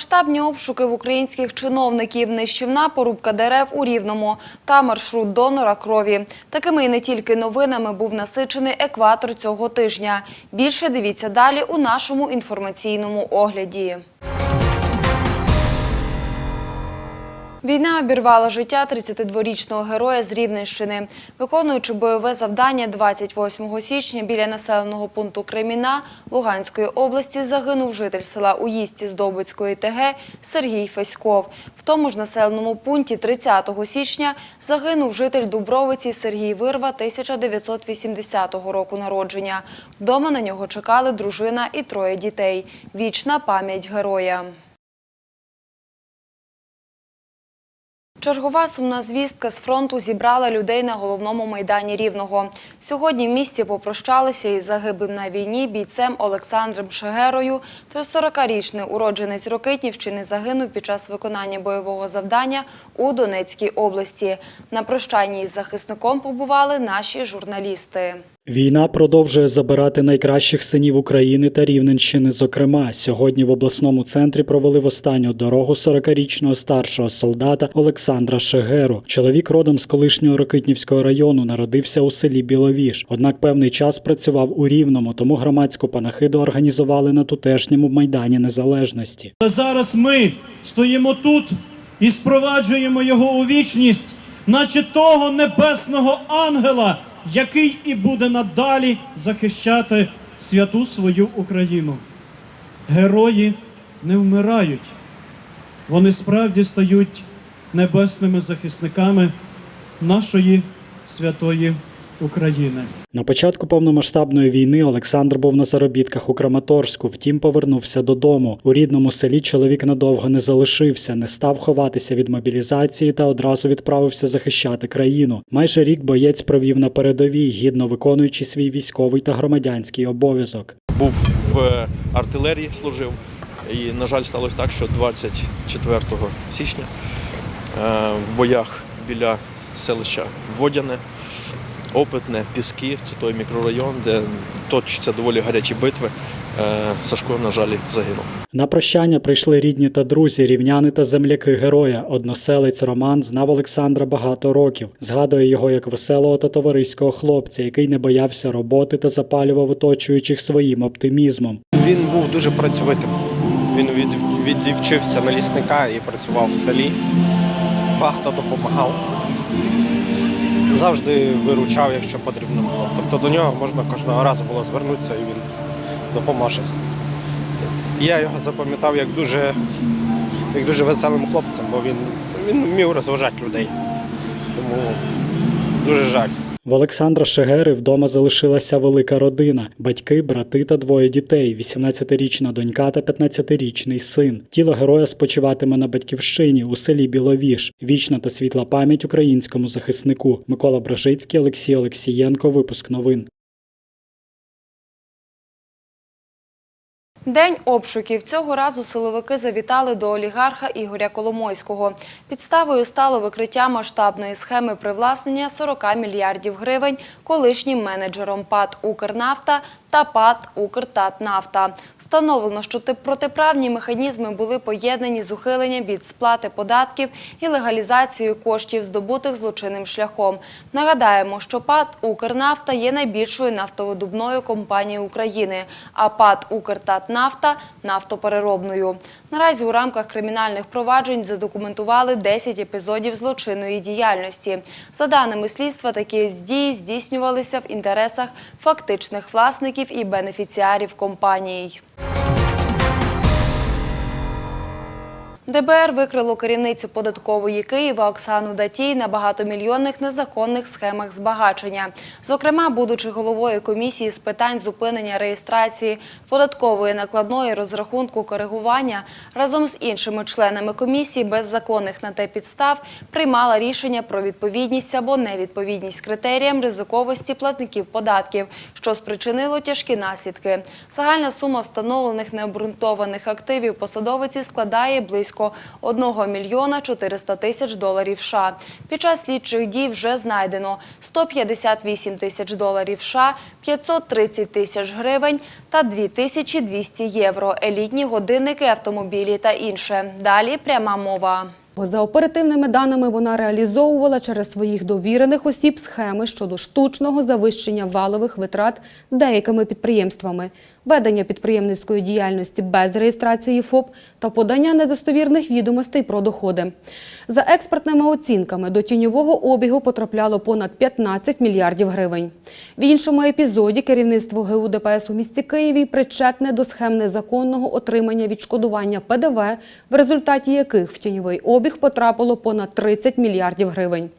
Масштабні обшуки в українських чиновників, нищівна порубка дерев у Рівному та маршрут донора крові. Такими і не тільки новинами був насичений екватор цього тижня. Більше дивіться далі у нашому інформаційному огляді. Війна обірвала життя 32-річного героя з Рівненщини. Виконуючи бойове завдання 28 січня біля населеного пункту Креміна Луганської області загинув житель села Уїсті Здобицької ТГ Сергій Феськов. В тому ж населеному пункті 30 січня загинув житель Дубровиці Сергій Вирва 1980 року народження. Вдома на нього чекали дружина і троє дітей. Вічна пам'ять героя. Чергова сумна звістка з фронту зібрала людей на головному майдані Рівного. Сьогодні в місті попрощалися із загиблим на війні бійцем Олександром Шегерою. 40-річний уродженець Рокитнівщини загинув під час виконання бойового завдання у Донецькій області. На прощанні із захисником побували наші журналісти. Війна продовжує забирати найкращих синів України та Рівненщини. Зокрема, сьогодні в обласному центрі провели в останню дорогу 40-річного старшого солдата Олександра Шегеру. Чоловік родом з колишнього Рокитнівського району народився у селі Біловіж. Однак певний час працював у Рівному, тому громадську панахиду організували на тутешньому майдані незалежності. Зараз ми стоїмо тут і спроваджуємо його у вічність, наче того небесного ангела, який і буде надалі захищати святу свою Україну. Герої не вмирають, вони справді стають небесними захисниками нашої святої України. На початку повномасштабної війни Олександр був на заробітках у Краматорську, втім повернувся додому. У рідному селі чоловік надовго не залишився, не став ховатися від мобілізації та одразу відправився захищати країну. Майже рік боєць провів на передовій, гідно виконуючи свій військовий та громадянський обов'язок. був в артилерії, служив. І, на жаль, сталося так, що 24 січня е, в боях біля селища Водяне, Опитне, Піски, це той мікрорайон, де точаться доволі гарячі битви. е, Сашко, на жаль, загинув. На прощання прийшли рідні та друзі, рівняни та земляки героя. Односелець Роман знав Олександра багато років. Згадує його як веселого та товариського хлопця, який не боявся роботи та запалював оточуючих своїм оптимізмом. Він був дуже працьовитим. Він від, відвчився на лісника і працював в селі. Багато допомагав. Завжди виручав, якщо потрібно було. Тобто до нього можна кожного разу було звернутися і він допоможе. Я його запам'ятав як дуже, як дуже веселим хлопцем, бо він, він вмів розважати людей. Тому дуже жаль. В Олександра Шегери вдома залишилася велика родина: батьки, брати та двоє дітей, 18-річна донька та 15-річний син. Тіло героя спочиватиме на батьківщині у селі Біловіж. Вічна та світла пам'ять українському захиснику. Микола Бражицький, Олексій Олексієнко. Випуск новин. День обшуків цього разу силовики завітали до олігарха Ігоря Коломойського. Підставою стало викриття масштабної схеми привласнення 40 мільярдів гривень колишнім менеджером ПАД «Укрнафта» та ПАД «Укртатнафта». Встановлено, що тип- протиправні механізми були поєднані з ухиленням від сплати податків і легалізацією коштів, здобутих злочинним шляхом. Нагадаємо, що ПАД «Укрнафта» є найбільшою нафтовидобною компанією України, а ПАД «Укртатнафта» – нафтопереробною. Наразі у рамках кримінальних проваджень задокументували 10 епізодів злочинної діяльності. За даними слідства, такі дії здійснювалися в інтересах фактичних власників і бенефіціарів компаній. ДБР викрило керівницю податкової Києва Оксану Датій на багатомільйонних незаконних схемах збагачення. Зокрема, будучи головою комісії з питань зупинення реєстрації податкової накладної розрахунку коригування, разом з іншими членами комісії без законних на те підстав приймала рішення про відповідність або невідповідність критеріям ризиковості платників податків, що спричинило тяжкі наслідки. Загальна сума встановлених необґрунтованих активів посадовиці складає близько близько 1 мільйона 400 тисяч доларів США. Під час слідчих дій вже знайдено 158 тисяч доларів США, 530 тисяч гривень та 2200 євро, елітні годинники, автомобілі та інше. Далі пряма мова. За оперативними даними вона реалізовувала через своїх довірених осіб схеми щодо штучного завищення валових витрат деякими підприємствами, ведення підприємницької діяльності без реєстрації ФОП та подання недостовірних відомостей про доходи. За експертними оцінками до тіньового обігу потрапляло понад 15 мільярдів гривень. В іншому епізоді керівництво ГУ ДПС у місті Києві причетне до схем незаконного отримання відшкодування ПДВ, в результаті яких в тіньовий обіг потрапило понад 30 мільярдів гривень.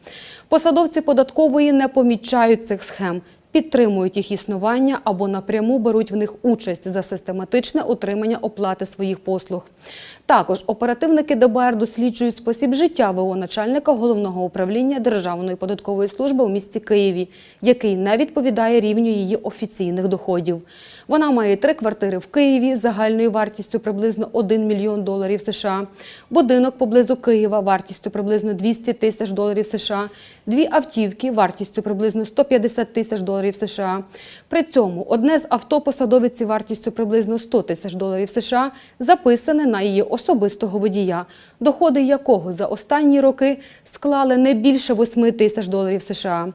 Посадовці податкової не помічають цих схем, підтримують їх існування або напряму беруть в них участь за систематичне отримання оплати своїх послуг. Також оперативники ДБР досліджують спосіб життя ВО начальника головного управління Державної податкової служби у місті Києві, який не відповідає рівню її офіційних доходів. Вона має три квартири в Києві загальною вартістю приблизно 1 мільйон доларів США, будинок поблизу Києва вартістю приблизно 200 тисяч доларів США, дві автівки вартістю приблизно 150 тисяч доларів США. При цьому одне з авто посадовиці вартістю приблизно 100 тисяч доларів США записане на її особистого водія, доходи якого за останні роки склали не більше 8 тисяч доларів США.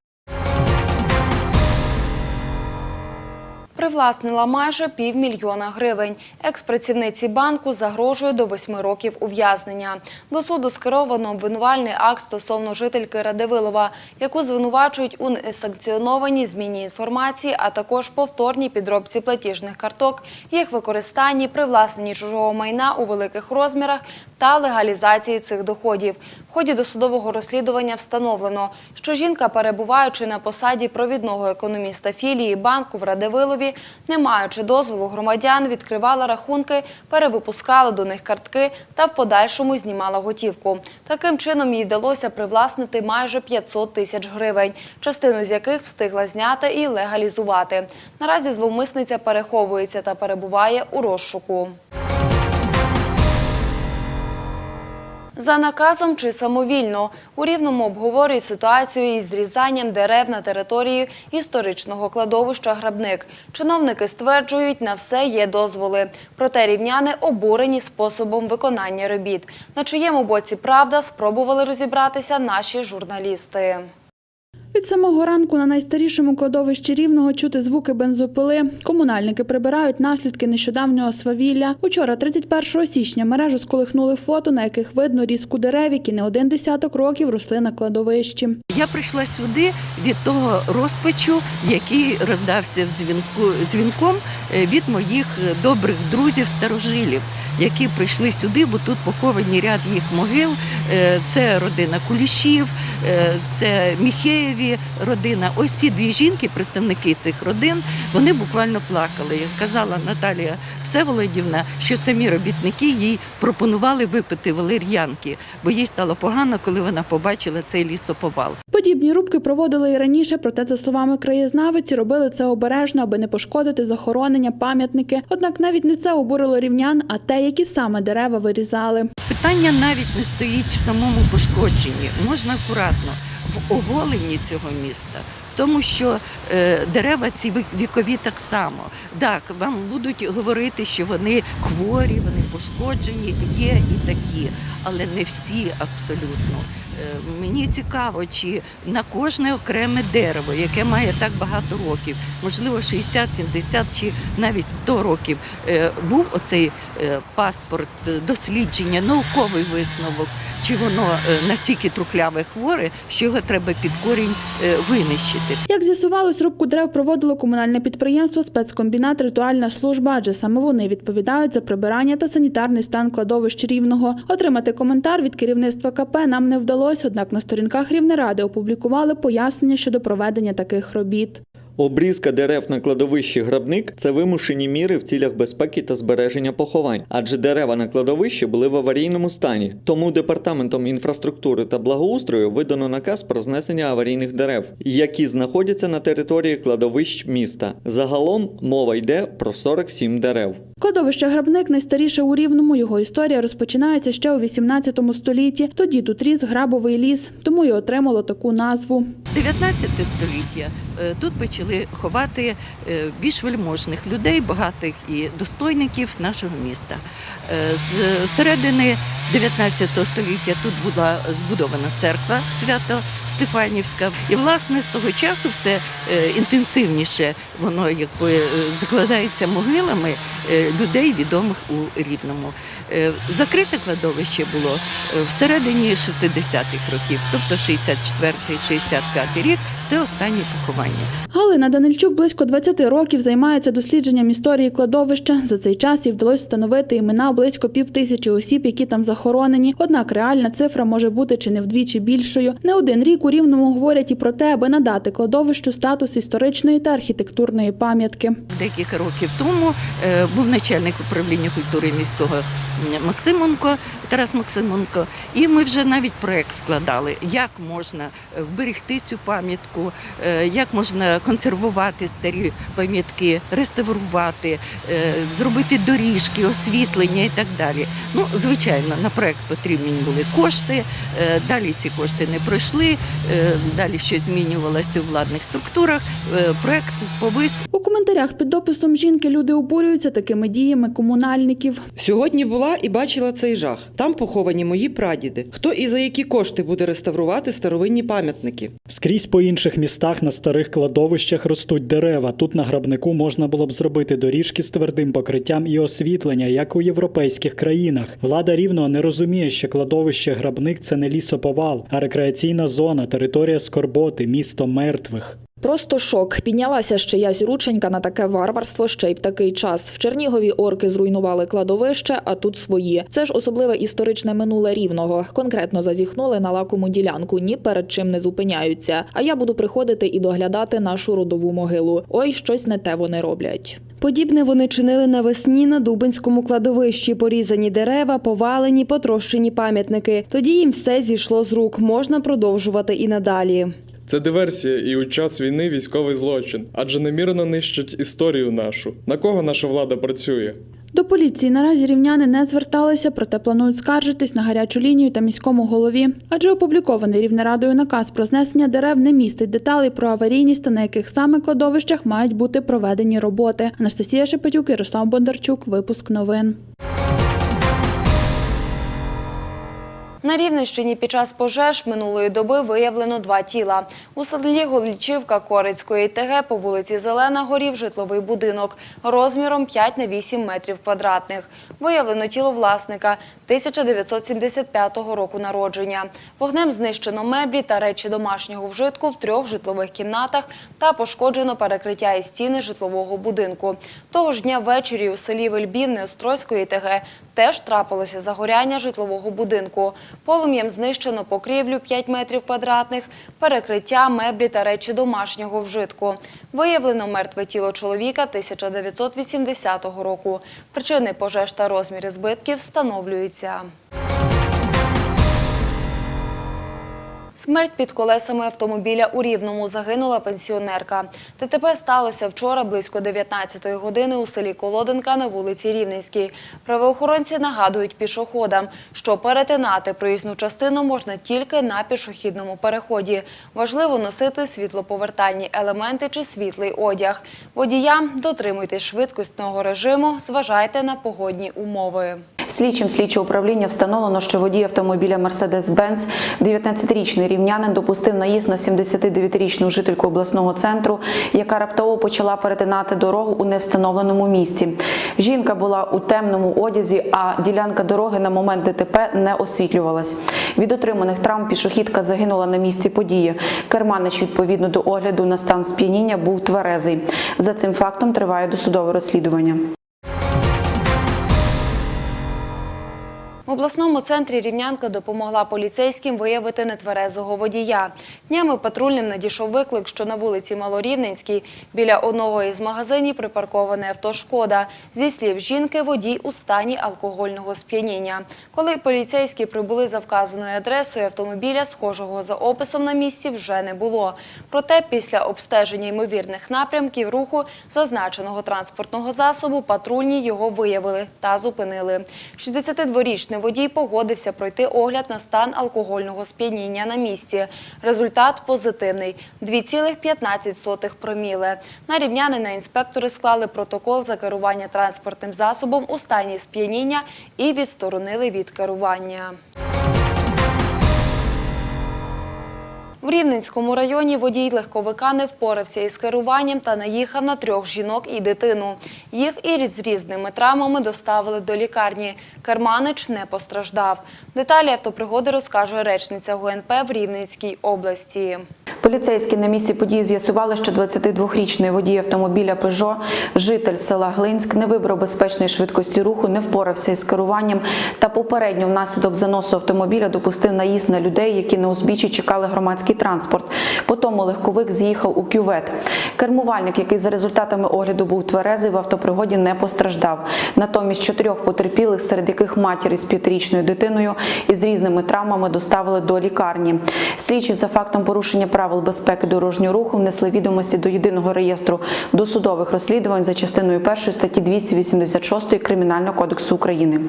Привласнила майже півмільйона гривень. Екс-працівниці банку загрожує до восьми років ув'язнення. До суду скеровано обвинувальний акт стосовно жительки Радивилова, яку звинувачують у несанкціонованій зміні інформації, а також повторній підробці платіжних карток, їх використанні, привласненні чужого майна у великих розмірах та легалізації цих доходів. Ході досудового розслідування встановлено, що жінка, перебуваючи на посаді провідного економіста філії банку в Радивилові, не маючи дозволу громадян, відкривала рахунки, перевипускала до них картки та в подальшому знімала готівку. Таким чином їй вдалося привласнити майже 500 тисяч гривень, частину з яких встигла зняти і легалізувати. Наразі зловмисниця переховується та перебуває у розшуку. За наказом чи самовільно у Рівному обговорюють ситуацію із зрізанням дерев на території історичного кладовища Грабник. Чиновники стверджують, на все є дозволи. Проте рівняни обурені способом виконання робіт. На чиєму боці правда спробували розібратися наші журналісти. Від самого ранку на найстарішому кладовищі рівного чути звуки бензопили. Комунальники прибирають наслідки нещодавнього свавілля. Учора, 31 січня, мережу сколихнули фото, на яких видно різку дерев, які не один десяток років росли на кладовищі. Я прийшла сюди від того розпачу, який роздався дзвінку дзвінком е, від моїх е, добрих друзів старожилів, які прийшли сюди, бо тут поховані ряд їх могил. Е, Це родина Кулішів, е, це Міхеєві родина. Ось ці дві жінки, представники цих родин, вони буквально плакали. Казала Наталія Всеволодівна, що самі робітники їй пропонували випити валер'янки, бо їй стало погано, коли вона побачила цей лісоповал. Подібні рубки проводили і раніше, проте, за словами краєзнавиці, робили це обережно, аби не пошкодити захоронення, пам'ятники. Однак навіть не це обурило рівнян, а те, які саме дерева вирізали. Питання навіть не стоїть в самому пошкодженні. Можна акуратно в оголенні цього міста. Тому, що е, дерева ці вікові так само. Так, вам будуть говорити, що вони хворі, вони пошкоджені, є і такі, але не всі абсолютно. Е, Мені цікаво, чи на кожне окреме дерево, яке має так багато років, можливо, 60, 70 чи навіть 100 років, е, був оцей е, паспорт дослідження, науковий висновок, чи воно настільки трухляве хворе, що його треба під корінь винищити. Як з'ясувалось, рубку дерев проводило комунальне підприємство спецкомбінат Ритуальна служба, адже саме вони відповідають за прибирання та санітарний стан кладовищ рівного. Отримати коментар від керівництва КП нам не вдалося, однак на сторінках Рівнеради опублікували пояснення щодо проведення таких робіт. Обрізка дерев на кладовищі грабник це вимушені міри в цілях безпеки та збереження поховань, адже дерева на кладовищі були в аварійному стані. Тому департаментом інфраструктури та благоустрою видано наказ про знесення аварійних дерев, які знаходяться на території кладовищ міста. Загалом мова йде про 47 дерев. Кладовище Грабник найстаріше у Рівному. Його історія розпочинається ще у 18 столітті. Тоді тут ріс грабовий ліс, тому й отримало таку назву. 19 століття е, тут почали ховати е, більш вельможних людей, багатих і достойників нашого міста. Е, З середини 19 століття тут була збудована церква свято Стефанівська. І власне з того часу все е, інтенсивніше воно якби закладається могилами людей, відомих у Рівному. Закрите кладовище було всередині 60-х років, тобто 64-65 рік це останні поховання. Галина Данильчук близько 20 років займається дослідженням історії кладовища. За цей час їй вдалося встановити імена близько пів тисячі осіб, які там захоронені. Однак реальна цифра може бути чи не вдвічі більшою. Не один рік у Рівному говорять і про те, аби надати кладовищу статус історичної та архітектурної пам'ятки. Декілька років тому е, був начальник управління культури міського м, Максименко, Тарас Максименко, і ми вже навіть проект складали, як можна е, вберегти цю пам'ятку, е, як можна консервувати старі пам'ятки, реставрувати, е, зробити доріжки, освітлення і так далі. Ну, звичайно, на проект потрібні були кошти. е, Далі ці кошти не пройшли, далі щось змінювалося у владних структурах. Проект повис У коментарях під дописом жінки люди обурюються такими діями комунальників. Сьогодні була і бачила цей жах. Там поховані мої прадіди. Хто і за які кошти буде реставрувати старовинні пам'ятники? Скрізь по інших містах на старих кладовищах ростуть дерева. Тут на грабнику можна було б зробити доріжки з твердим покриттям і освітлення, як у європейських країнах. Влада рівно не розуміє, що кладовище грабник це не лісоповал, а рекреаційна зона, територія скорботи, місто мертвих. Просто шок. Піднялася ще язь рученька на таке варварство ще й в такий час. В Чернігові орки зруйнували кладовище, а тут свої. Це ж особливе історичне минуле рівного. Конкретно зазіхнули на лакому ділянку, ні перед чим не зупиняються. А я буду приходити і доглядати нашу родову могилу. Ой, щось не те вони роблять. Подібне вони чинили навесні на Дубинському кладовищі. Порізані дерева, повалені, потрощені пам'ятники. Тоді їм все зійшло з рук. Можна продовжувати і надалі. Це диверсія і у час війни військовий злочин, адже немірно нищать історію нашу. На кого наша влада працює? До поліції наразі рівняни не зверталися, проте планують скаржитись на гарячу лінію та міському голові. Адже опублікований Рівнерадою наказ про знесення дерев не містить деталей про аварійність та на яких саме кладовищах мають бути проведені роботи. Анастасія Шепетюк, Ярослав Бондарчук. Випуск новин. На Рівненщині під час пожеж минулої доби виявлено два тіла. У селі Голічівка Корицької ТГ по вулиці Зелена горів житловий будинок розміром 5 на 8 метрів квадратних. Виявлено тіло власника 1975 року народження. Вогнем знищено меблі та речі домашнього вжитку в трьох житлових кімнатах та пошкоджено перекриття і стіни житлового будинку. Того ж дня ввечері у селі Вельбівне Острозької ТГ теж трапилося загоряння житлового будинку. Полум'ям знищено покрівлю 5 метрів квадратних, перекриття, меблі та речі домашнього вжитку. Виявлено мертве тіло чоловіка 1980 року. Причини пожеж та розміри збитків встановлюються. Смерть під колесами автомобіля у Рівному загинула пенсіонерка. ТТП сталося вчора близько 19-ї години у селі Колоденка на вулиці Рівненській. Правоохоронці нагадують пішоходам, що перетинати проїзну частину можна тільки на пішохідному переході. Важливо носити світлоповертальні елементи чи світлий одяг. Водіям дотримуйтесь швидкісного режиму, зважайте на погодні умови. Слідчим слідчого управління встановлено, що водій автомобіля Mercedes-Benz, 19-річний рівнянин, допустив наїзд на 79-річну жительку обласного центру, яка раптово почала перетинати дорогу у невстановленому місці. Жінка була у темному одязі, а ділянка дороги на момент ДТП не освітлювалась. Від отриманих травм пішохідка загинула на місці події. Керманич, відповідно до огляду на стан сп'яніння, був тверезий. За цим фактом триває досудове розслідування. В обласному центрі Рівнянка допомогла поліцейським виявити нетверезого водія. Днями патрульним надійшов виклик, що на вулиці Малорівненській біля одного із магазинів припарковане авто «Шкода». Зі слів жінки, водій у стані алкогольного сп'яніння. Коли поліцейські прибули за вказаною адресою, автомобіля, схожого за описом на місці, вже не було. Проте після обстеження ймовірних напрямків руху зазначеного транспортного засобу патрульні його виявили та зупинили. 62-річний водій погодився пройти огляд на стан алкогольного сп'яніння на місці. Результат позитивний – 2,15 проміле. На рівнянина інспектори склали протокол за керування транспортним засобом у стані сп'яніння і відсторонили від керування. В Рівненському районі водій легковика не впорався із керуванням та наїхав на трьох жінок і дитину. Їх і з різними травмами доставили до лікарні. Керманич не постраждав. Деталі автопригоди розкаже речниця ГУНП в Рівненській області. Поліцейські на місці події з'ясували, що 22-річний водій автомобіля «Пежо», житель села Глинськ, не вибрав безпечної швидкості руху, не впорався із керуванням та попередньо внаслідок заносу автомобіля допустив наїзд на людей, які на узбіччі чекали громадський транспорт. Потім легковик з'їхав у кювет. Кермувальник, який за результатами огляду був тверезий, в автопригоді не постраждав. Натомість чотирьох потерпілих, серед яких матір із п'ятирічною дитиною із різними травмами доставили до лікарні. Слідчі за фактом порушення правил безпеки дорожнього руху внесли відомості до єдиного реєстру досудових розслідувань за частиною 1 статті 286 Кримінального кодексу України.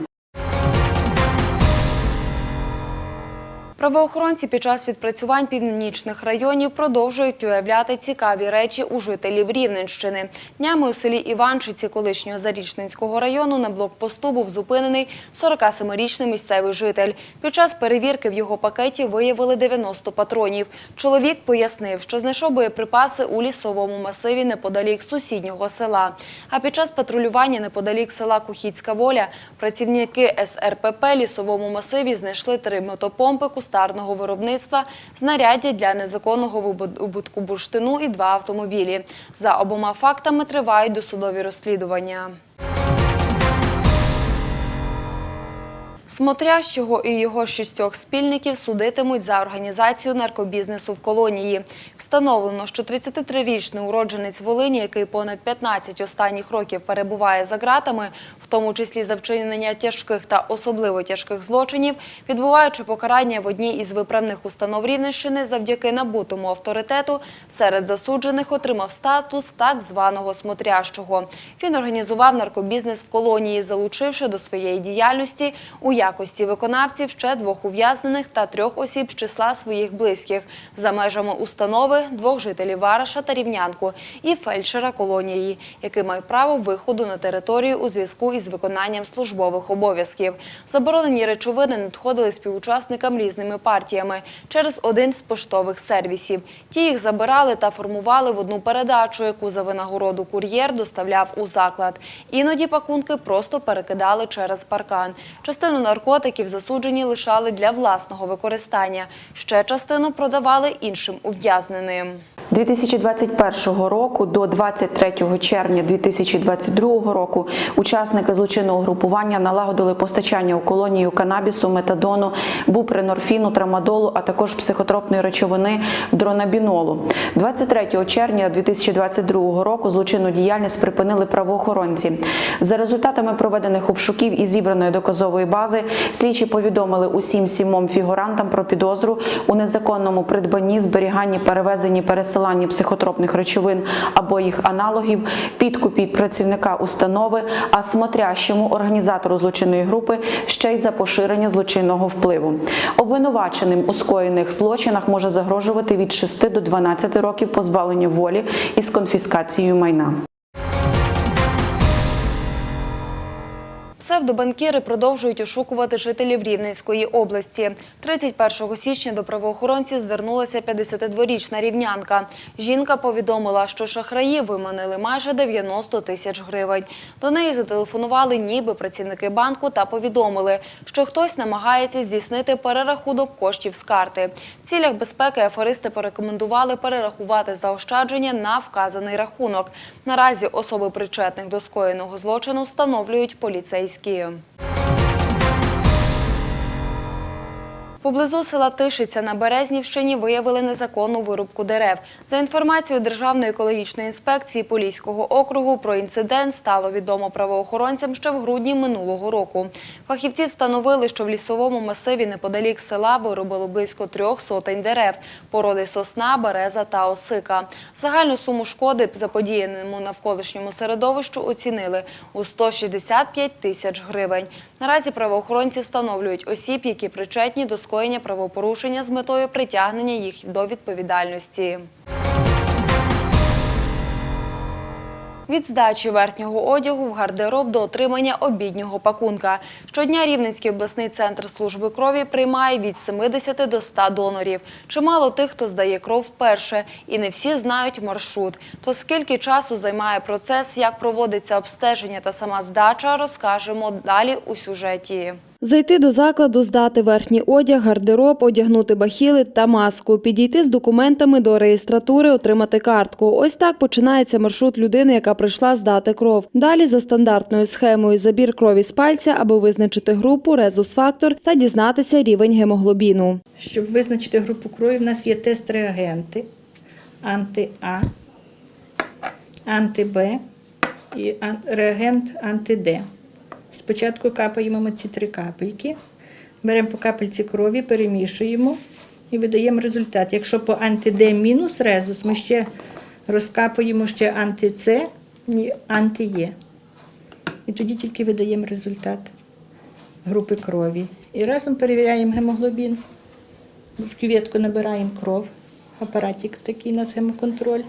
Правоохоронці під час відпрацювань північних районів продовжують уявляти цікаві речі у жителів Рівненщини. Днями у селі Іванчиці колишнього Зарічненського району на блокпосту був зупинений 47-річний місцевий житель. Під час перевірки в його пакеті виявили 90 патронів. Чоловік пояснив, що знайшов боєприпаси у лісовому масиві неподалік сусіднього села. А під час патрулювання неподалік села Кухіцька Воля працівники СРПП лісовому масиві знайшли три мотопомпи кустарного виробництва, знаряддя для незаконного вибутку бурштину і два автомобілі. За обома фактами тривають досудові розслідування. Смотрящого і його шістьох спільників судитимуть за організацію наркобізнесу в колонії. Встановлено, що 33-річний уродженець Волині, який понад 15 останніх років перебуває за ґратами, в тому числі за вчинення тяжких та особливо тяжких злочинів, відбуваючи покарання в одній із виправних установ Рівненщини завдяки набутому авторитету, серед засуджених отримав статус так званого смотрящого. Він організував наркобізнес в колонії, залучивши до своєї діяльності у якості виконавців ще двох ув'язнених та трьох осіб з числа своїх близьких за межами установи, двох жителів Вараша та Рівнянку і фельдшера колонії, який має право виходу на територію у зв'язку із виконанням службових обов'язків. Заборонені речовини надходили співучасникам різними партіями через один з поштових сервісів. Ті їх забирали та формували в одну передачу, яку за винагороду кур'єр доставляв у заклад. Іноді пакунки просто перекидали через паркан. Частину наркотиків засуджені лишали для власного використання. Ще частину продавали іншим ув'язненим. 2021 року до 23 червня 2022 року учасники злочинного групування налагодили постачання у колонію канабісу, метадону, бупринорфіну, трамадолу, а також психотропної речовини дронабінолу. 23 червня 2022 року злочинну діяльність припинили правоохоронці. За результатами проведених обшуків і зібраної доказової бази слідчі повідомили усім сімом фігурантам про підозру у незаконному придбанні, зберіганні, перевезенні, пересиланні психотропних речовин або їх аналогів, підкупі працівника установи, а смотрящому організатору злочинної групи ще й за поширення злочинного впливу. Обвинуваченим у скоєних злочинах може загрожувати від 6 до 12 років позбавлення волі із конфіскацією майна. Псевдобанкіри продовжують ошукувати жителів Рівненської області. 31 січня до правоохоронців звернулася 52-річна рівнянка. Жінка повідомила, що шахраї виманили майже 90 тисяч гривень. До неї зателефонували ніби працівники банку та повідомили, що хтось намагається здійснити перерахунок коштів з карти. В цілях безпеки аферисти порекомендували перерахувати заощадження на вказаний рахунок. Наразі особи причетних до скоєного злочину встановлюють поліцейські. Thank you. Поблизу села Тишиця на Березнівщині виявили незаконну вирубку дерев. За інформацією Державної екологічної інспекції Поліського округу про інцидент стало відомо правоохоронцям ще в грудні минулого року. Фахівці встановили, що в лісовому масиві неподалік села вирубили близько трьох сотень дерев – породи сосна, береза та осика. Загальну суму шкоди заподіяному навколишньому середовищу оцінили у 165 тисяч гривень. Наразі правоохоронці встановлюють осіб, які причетні до скоєння правопорушення з метою притягнення їх до відповідальності. Від здачі верхнього одягу в гардероб до отримання обіднього пакунка. Щодня Рівненський обласний центр служби крові приймає від 70 до 100 донорів. Чимало тих, хто здає кров вперше, і не всі знають маршрут. То скільки часу займає процес, як проводиться обстеження та сама здача, розкажемо далі у сюжеті. Зайти до закладу, здати верхній одяг, гардероб, одягнути бахіли та маску, підійти з документами до реєстратури, отримати картку. Ось так починається маршрут людини, яка прийшла здати кров. Далі за стандартною схемою забір крові з пальця, аби визначити групу, резус-фактор та дізнатися рівень гемоглобіну. Щоб визначити групу крові, в нас є тест-реагенти анти-А, анти-Б і реагент анти-Д. Спочатку капаємо ми ці три капельки, беремо по капельці крові, перемішуємо і видаємо результат. Якщо по анти-Д мінус резус, ми ще розкапуємо ще анти-С і анти-Е. І тоді тільки видаємо результат групи крові. І разом перевіряємо гемоглобін. В кюветку набираємо кров, апаратик такий у нас гемоконтроль.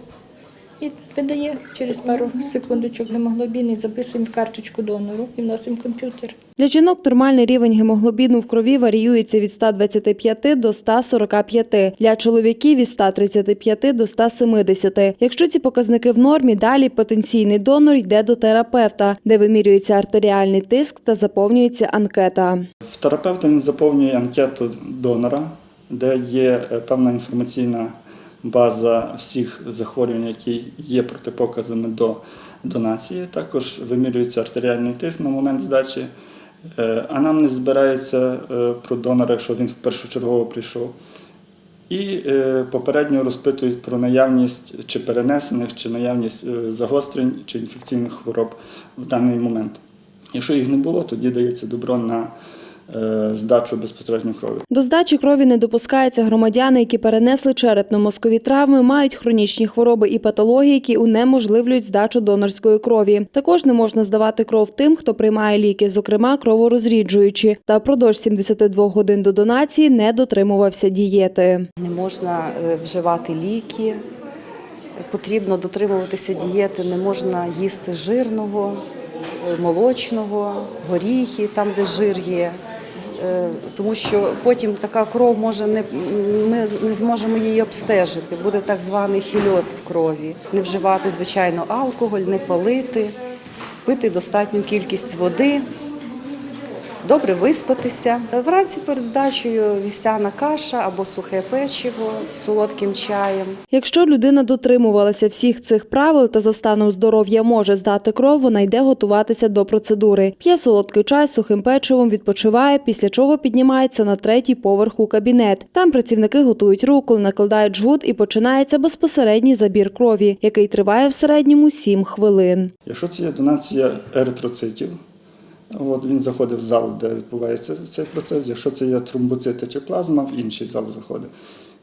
І видає через пару секундочок гемоглобін і записуємо в карточку донору і вносимо в комп'ютер. Для жінок нормальний рівень гемоглобіну в крові варіюється від 125 до 145, для чоловіків від 135 до 170. Якщо ці показники в нормі, далі потенційний донор йде до терапевта, де вимірюється артеріальний тиск та заповнюється анкета. В терапевта він заповнює анкету донора, де є е, певна інформаційна база всіх захворювань, які є протипоказами до донації. Також вимірюється артеріальний тиск на момент здачі. Е, Анамнез збирається е, про донора, якщо він першочергово прийшов. І е, попередньо розпитують про наявність чи перенесених, чи наявність загострень чи інфекційних хвороб в даний момент. Якщо їх не було, тоді дається добро на здачу безпосередньо крові. До здачі крові не допускаються громадяни, які перенесли черепно-мозкові травми, мають хронічні хвороби і патології, які унеможливлюють здачу донорської крові. Також не можна здавати кров тим, хто приймає ліки, зокрема кроворозріджуючі, та впродовж 72 годин до донації не дотримувався дієти. Не можна е, вживати ліки, потрібно дотримуватися дієти, не можна їсти жирного, е, молочного, горіхи, там, де жир є. Е, Тому що потім така кров може не ми не зможемо її обстежити. Буде так званий хільоз в крові. Не вживати звичайно алкоголь, не палити, пити достатню кількість води. Добре виспатися. Вранці перед здачею вівсяна каша або сухе печиво з солодким чаєм. Якщо людина дотримувалася всіх цих правил та за станом здоров'я може здати кров, вона йде готуватися до процедури. П'є солодкий чай з сухим печивом, відпочиває, після чого піднімається на третій поверх у кабінет. Там працівники готують руку, накладають жгут і починається безпосередній забір крові, який триває в середньому 7 хвилин. Якщо це є донація еритроцитів, от він заходить в зал, де відбувається цей процес. Якщо це є тромбоцити чи плазма, в інший зал заходить.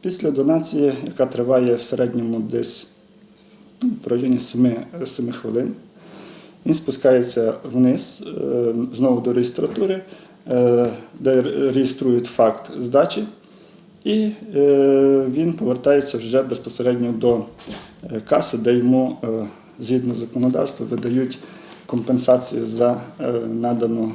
Після донації, яка триває в середньому десь ну, в районі 7, 7 хвилин, він спускається вниз, е, знову до реєстратури, е, де реєструють факт здачі, і е, він повертається вже безпосередньо до каси, де йому згідно законодавства видають компенсацію за е, надану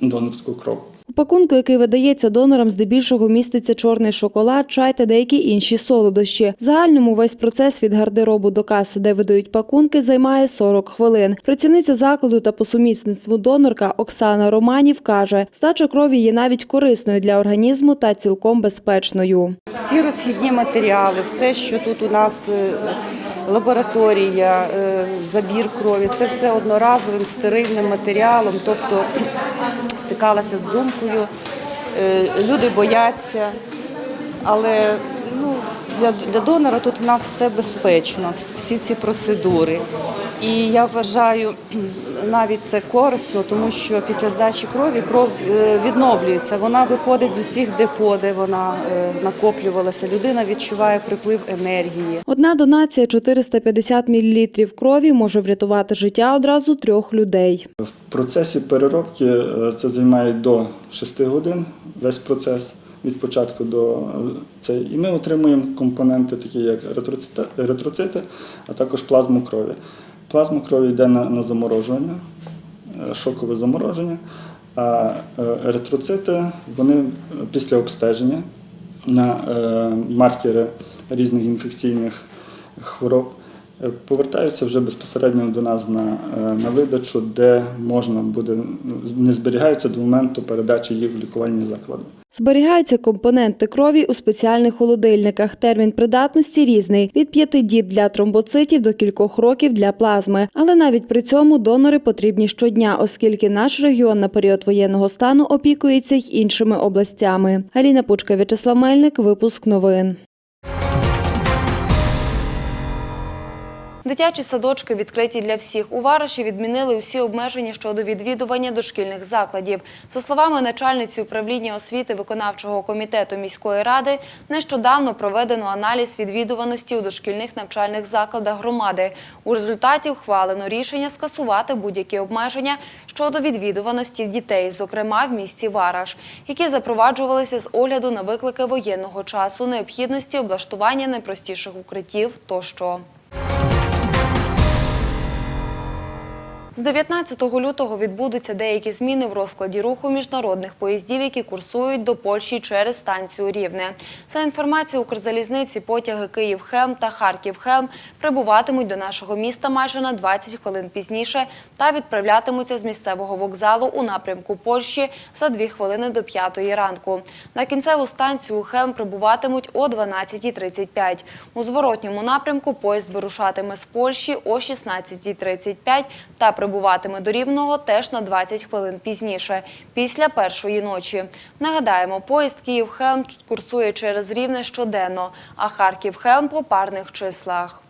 донорську кров. У пакунку, який видається донорам, здебільшого міститься чорний шоколад, чай та деякі інші солодощі. В загальному весь процес від гардеробу до каси, де видають пакунки, займає 40 хвилин. Працівниця закладу та по сумісництву донорка Оксана Романів каже, здача крові є навіть корисною для організму та цілком безпечною. Всі розхідні матеріали, все, що тут у нас е, лабораторія, е, забір крові, це все одноразовим стерильним матеріалом. Тобто стикалася з думкою, Е, Люди бояться, але ну, для, для донора тут в нас все безпечно, всі ці процедури. І я вважаю, навіть це корисно, тому що після здачі крові кров е, відновлюється. Вона виходить з усіх депо, де вона е, накоплювалася. Людина відчуває приплив енергії. Одна донація 450 мл крові може врятувати життя одразу трьох людей. В процесі переробки е, це займає до 6 годин весь процес від початку до цей. І ми отримуємо компоненти, такі як еритроцити, еритроцити, а також плазму крові. Плазму крові йде на, на заморожування, е, шокове замороження, а еритроцити вони після обстеження на е, маркери різних інфекційних хвороб повертаються вже безпосередньо до нас на, е, на видачу, де можна буде не зберігаються до моменту передачі їх в лікувальні заклади. Зберігаються компоненти крові у спеціальних холодильниках. Термін придатності різний – від п'яти діб для тромбоцитів до кількох років для плазми. Але навіть при цьому донори потрібні щодня, оскільки наш регіон на період воєнного стану опікується й іншими областями. Аліна Пучка, В'ячеслав Мельник, випуск новин. Дитячі садочки відкриті для всіх. У Вараші відмінили усі обмеження щодо відвідування дошкільних закладів. За словами начальниці управління освіти виконавчого комітету міської ради, нещодавно проведено аналіз відвідуваності у дошкільних навчальних закладах громади. У результаті ухвалено рішення скасувати будь-які обмеження щодо відвідуваності дітей, зокрема в місті Вараш, які запроваджувалися з огляду на виклики воєнного часу, необхідності облаштування найпростіших укриттів тощо. З 19 лютого відбудуться деякі зміни в розкладі руху міжнародних поїздів, які курсують до Польщі через станцію Рівне. За інформацією Укрзалізниці, потяги Київ-Хелм та Харків-Хелм прибуватимуть до нашого міста майже на 20 хвилин пізніше та відправлятимуться з місцевого вокзалу у напрямку Польщі за 2 хвилини до 5 ранку. На кінцеву станцію Хелм прибуватимуть о 12.35. У зворотньому напрямку поїзд вирушатиме з Польщі о 16.35 та прибуватиме до Рівного теж на 20 хвилин пізніше, після першої ночі. Нагадаємо, поїзд Київ-Хелм курсує через Рівне щоденно, а Харків-Хелм по парних числах.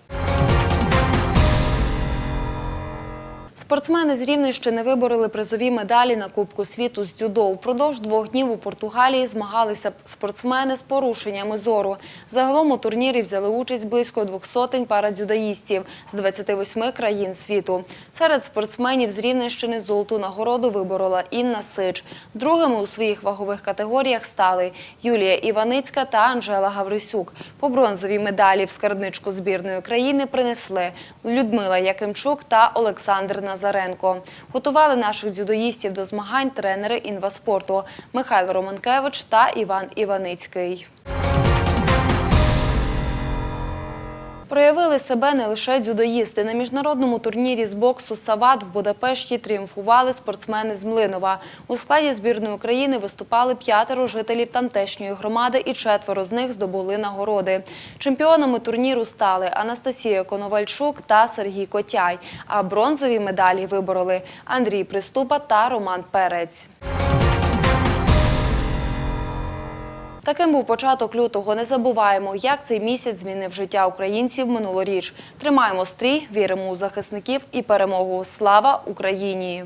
Спортсмени з Рівненщини вибороли призові медалі на Кубку світу з дзюдо. Упродовж двох днів у Португалії змагалися спортсмени з порушеннями зору. Загалом у турнірі взяли участь близько двох сотень парадзюдоїстів з 28 країн світу. Серед спортсменів з Рівненщини золоту нагороду виборола Інна Сич. Другими у своїх вагових категоріях стали Юлія Іваницька та Анжела Гаврисюк. По бронзовій медалі в скарбничку збірної країни принесли Людмила Якимчук та Олександр Назаренко. Готували наших дзюдоїстів до змагань тренери інваспорту Михайло Романкевич та Іван Іваницький. Проявили себе не лише дзюдоїсти. На міжнародному турнірі з боксу «Сават» в Будапешті тріумфували спортсмени з Млинова. У складі збірної України виступали п'ятеро жителів тамтешньої громади і четверо з них здобули нагороди. Чемпіонами турніру стали Анастасія Коновальчук та Сергій Котяй, а бронзові медалі вибороли Андрій Приступа та Роман Перець. Таким був початок лютого. Не забуваємо, як цей місяць змінив життя українців минулоріч. Тримаємо стрій, віримо у захисників і перемогу. Слава Україні!